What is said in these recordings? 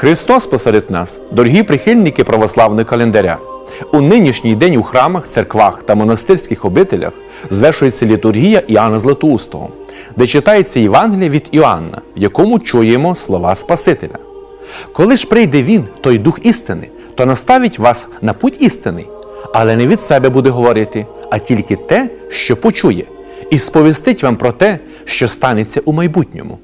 Христос посеред нас, дорогі прихильники православного календаря. У нинішній день у храмах, церквах та монастирських обителях звершується літургія Іоанна Златоустого, де читається Євангеліє від Іоанна, в якому чуємо слова Спасителя. Коли ж прийде Він, той Дух істини, то наставить вас на путь істини, але не від себе буде говорити, а тільки те, що почує, і сповістить вам про те, що станеться у майбутньому.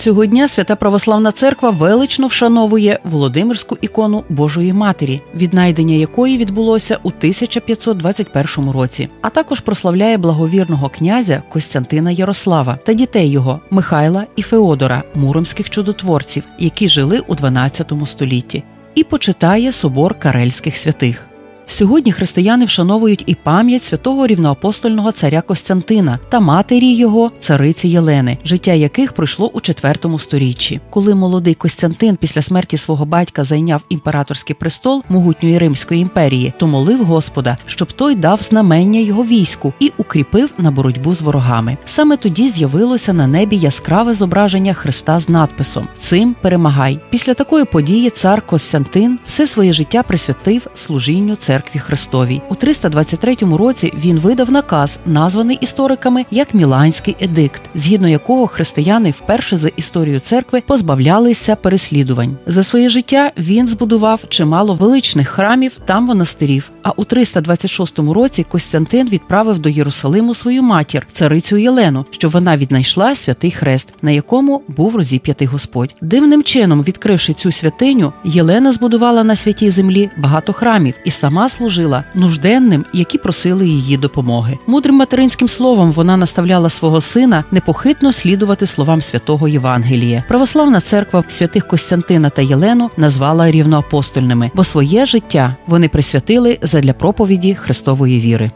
Цього дня Свята Православна Церква велично вшановує Володимирську ікону Божої Матері, віднайдення якої відбулося у 1521 році, а також прославляє благовірного князя Костянтина Ярослава та дітей його Михайла і Феодора, муромських чудотворців, які жили у 12 столітті, і почитає собор карельських святих. Сьогодні християни вшановують і пам'ять святого рівноапостольного царя Костянтина та матері його цариці Єлени, життя яких пройшло у IV сторіччі. Коли молодий Костянтин після смерті свого батька зайняв імператорський престол могутньої Римської імперії, то молив Господа, щоб той дав знамення його війську і укріпив на боротьбу з ворогами. Саме тоді з'явилося на небі яскраве зображення Христа з надписом Цим перемагай. Після такої події цар Костянтин все своє життя присвятив служінню церкві Христовій. У 323 році він видав наказ, названий істориками як Міланський едикт, згідно якого християни вперше за історію церкви позбавлялися переслідувань. За своє життя він збудував чимало величних храмів та монастирів. А у 326 році Костянтин відправив до Єрусалиму свою матір, царицю Єлену, щоб вона віднайшла святий хрест, на якому був розіп'ятий Господь. Дивним чином, відкривши цю святиню, Єлена збудувала на святій землі багато храмів і сама служила нужденним, які просили її допомоги. Мудрим материнським словом вона наставляла свого сина непохитно слідувати словам святого Євангелія. Православна церква святих Костянтина та Єлену назвала рівноапостольними, бо своє життя вони присвятили задля проповіді Христової віри.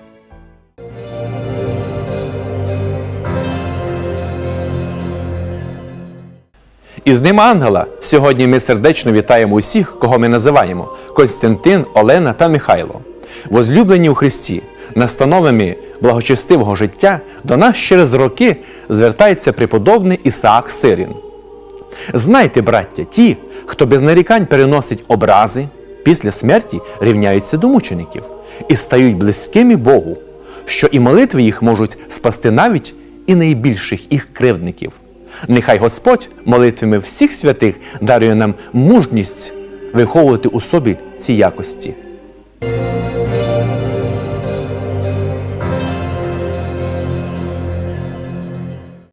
І з ним ангела сьогодні ми сердечно вітаємо усіх, кого ми називаємо Константин, Олена та Михайло. Возлюблені у Христі, настановами благочестивого життя до нас через роки звертається преподобний Ісаак Сирін. Знайте, браття, ті, хто без нарікань переносить образи, після смерті рівняються до мучеників і стають близькими Богу, що і молитви їх можуть спасти навіть і найбільших їх кривдників. Нехай Господь молитвами всіх святих дарує нам мужність виховувати у собі ці якості.